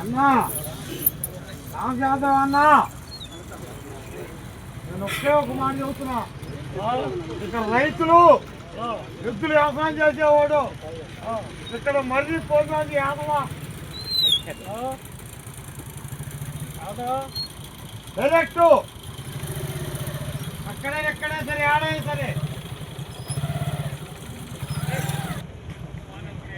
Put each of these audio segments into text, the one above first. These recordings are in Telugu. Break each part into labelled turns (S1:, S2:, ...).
S1: అన్నా రామ్ యాదవ్ అన్నా నేను ఒకే ఒక మాట చెబుతున్నా ఇక్కడ రైతులు ఎద్దులు వ్యవసాయం చేసేవాడు ఇక్కడ మర్రి పోతుంది యాదవా డైరెక్ట్. అక్కడే ఎక్కడే సరే ఆడైనా సరే.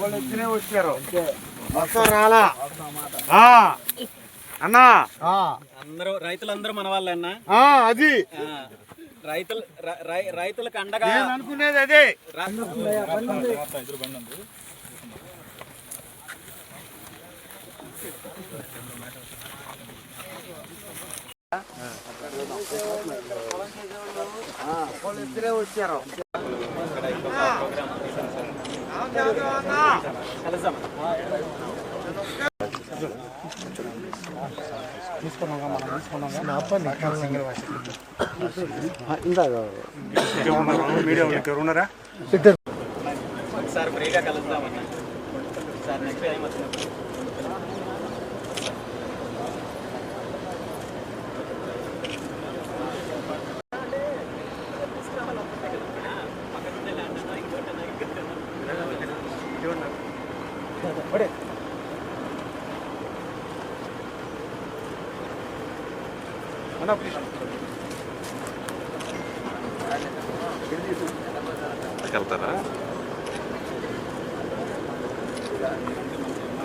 S1: వాళ్ళు ఎత్తునే వచ్చారు. మొత్తం రాలా. ఆ, అన్నా.
S2: అందరూ రైతులందరూ మన వాళ్ళన్నా
S1: ఆ, అది.
S2: రైతులు రైతులకు అండగా
S1: అనుకునేది అదే. వాళ్ళు ఎత్తునే వచ్చారు.
S2: కలుద్దాం సార్ ఫ్రీగా కలుద్దామన్నా సార్ నెక్స్ట్ టైం వచ్చినప్పుడు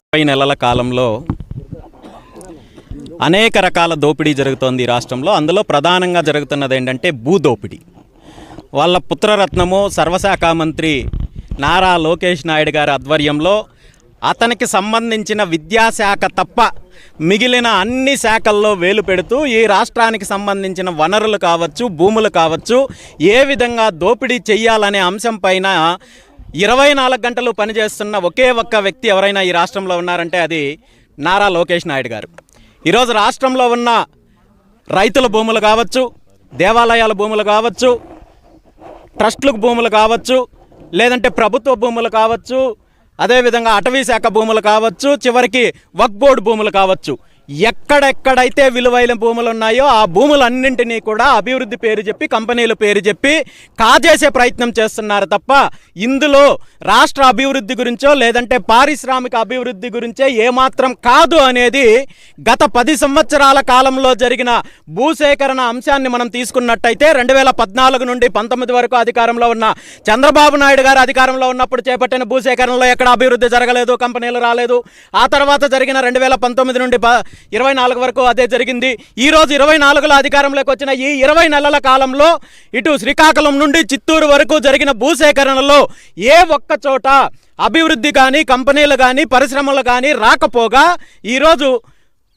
S2: ముప్పై నెలల కాలంలో అనేక రకాల దోపిడీ జరుగుతోంది ఈ రాష్ట్రంలో. అందులో ప్రధానంగా జరుగుతున్నది ఏంటంటే భూ దోపిడీ. వాళ్ళ పుత్రరత్నము సర్వశాఖ మంత్రి నారా లోకేష్ నాయుడు గారి ఆధ్వర్యంలో అతనికి సంబంధించిన విద్యాశాఖ తప్ప మిగిలిన అన్ని శాఖల్లో వేలు పెడుతూ ఈ రాష్ట్రానికి సంబంధించిన వనరులు కావచ్చు భూములు కావచ్చు ఏ విధంగా దోపిడీ చెయ్యాలనే అంశం పైన ఇరవై నాలుగు గంటలు పనిచేస్తున్న ఒకే ఒక్క వ్యక్తి ఎవరైనా ఈ రాష్ట్రంలో ఉన్నారంటే అది నారా లోకేష్ నాయుడు గారు. ఈరోజు రాష్ట్రంలో ఉన్న రైతుల భూములు కావచ్చు దేవాలయాల భూములు కావచ్చు ట్రస్టులకు భూములు కావచ్చు లేదంటే ప్రభుత్వ భూములు కావచ్చు అదేవిధంగా అటవీ శాఖ భూములు కావచ్చు చివరికి వక్ బోర్డు భూములు కావచ్చు. ఎక్కడెక్కడైతే విలువైన భూములు ఉన్నాయో ఆ భూములన్నింటినీ కూడా అభివృద్ధి పేరు చెప్పి కంపెనీల పేరు చెప్పి కాజేసే ప్రయత్నం చేస్తున్నారు తప్ప ఇందులో రాష్ట్ర అభివృద్ధి గురించో లేదంటే పారిశ్రామిక అభివృద్ధి గురించే ఏమాత్రం కాదు అనేది గత పది సంవత్సరాల కాలంలో జరిగిన భూసేకరణ అంశాన్ని మనం తీసుకున్నట్టయితే రెండు వేల పద్నాలుగు నుండి పంతొమ్మిది వరకు అధికారంలో ఉన్న చంద్రబాబు నాయుడు గారు అధికారంలో ఉన్నప్పుడు చేపట్టిన భూసేకరణలో ఎక్కడ అభివృద్ధి జరగలేదు కంపెనీలు రాలేదు. ఆ తర్వాత జరిగిన రెండు వేల పంతొమ్మిది నుండి ప- ఇరవై నాలుగు వరకు అదే జరిగింది. ఈరోజు ఇరవై నాలుగులో అధికారంలోకి వచ్చిన ఈ ఇరవై నెలల కాలంలో ఇటు శ్రీకాకుళం నుండి చిత్తూరు వరకు జరిగిన భూసేకరణలో ఏ ఒక్క చోట అభివృద్ధి కానీ కంపెనీలు కానీ పరిశ్రమలు కానీ రాకపోగా ఈరోజు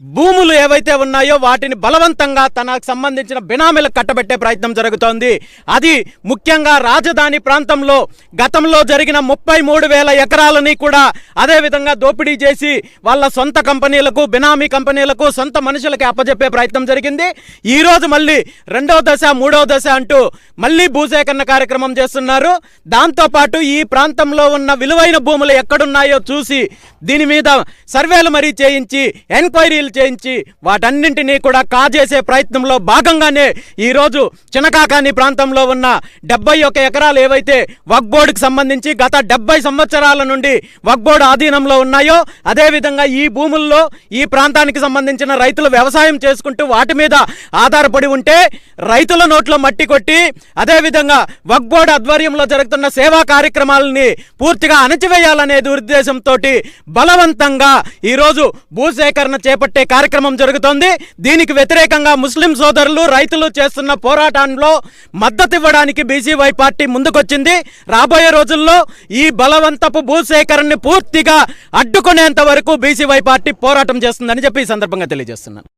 S2: భూములు ఏవైతే ఉన్నాయో వాటిని బలవంతంగా తనకు సంబంధించిన బినామీలకు కట్టబెట్టే ప్రయత్నం జరుగుతోంది. అది ముఖ్యంగా రాజధాని ప్రాంతంలో గతంలో జరిగిన ముప్పై మూడు వేల ఎకరాలని కూడా అదేవిధంగా దోపిడీ చేసి వాళ్ళ సొంత కంపెనీలకు బినామీ కంపెనీలకు సొంత మనుషులకి అప్పజెప్పే ప్రయత్నం జరిగింది. ఈరోజు మళ్ళీ రెండవ దశ మూడవ దశ అంటూ మళ్ళీ భూసేకరణ కార్యక్రమం చేస్తున్నారు. దాంతోపాటు ఈ ప్రాంతంలో ఉన్న విలువైన భూములు ఎక్కడున్నాయో చూసి దీని మీద సర్వేలు మరీ చేయించి ఎంక్వైరీలు చేయించి వాటన్నింటినీ కూడా కాజేసే ప్రయత్నంలో భాగంగానే ఈరోజు చినకాకాని ప్రాంతంలో ఉన్న డెబ్బై ఒక ఎకరాలు ఏవైతే వక్బోర్డుకు సంబంధించి గత డెబ్బై సంవత్సరాల నుండి వక్బోర్డు ఆధీనంలో ఉన్నాయో అదేవిధంగా ఈ భూముల్లో ఈ ప్రాంతానికి సంబంధించిన రైతులు వ్యవసాయం చేసుకుంటూ వాటి మీద ఆధారపడి ఉంటే రైతుల నోట్లో మట్టి కొట్టి అదేవిధంగా వక్బోర్డు ఆధ్వర్యంలో జరుగుతున్న సేవా కార్యక్రమాలని పూర్తిగా అణచివేయాలనే దురుద్దేశంతో బలవంతంగా ఈరోజు భూసేకరణ చేపట్టే తగలబెట్టే కార్యక్రమం జరుగుతోంది. దీనికి వ్యతిరేకంగా ముస్లిం సోదరులు రైతులు చేస్తున్న పోరాటంలో మద్దతు ఇవ్వడానికి బీసీవై పార్టీ ముందుకొచ్చింది. రాబోయే రోజుల్లో ఈ బలవంతపు భూసేకరణని పూర్తిగా అడ్డుకునేంత వరకు బీసీవై పార్టీ పోరాటం చేస్తుందని చెప్పి ఈ సందర్భంగా తెలియజేస్తున్నాను.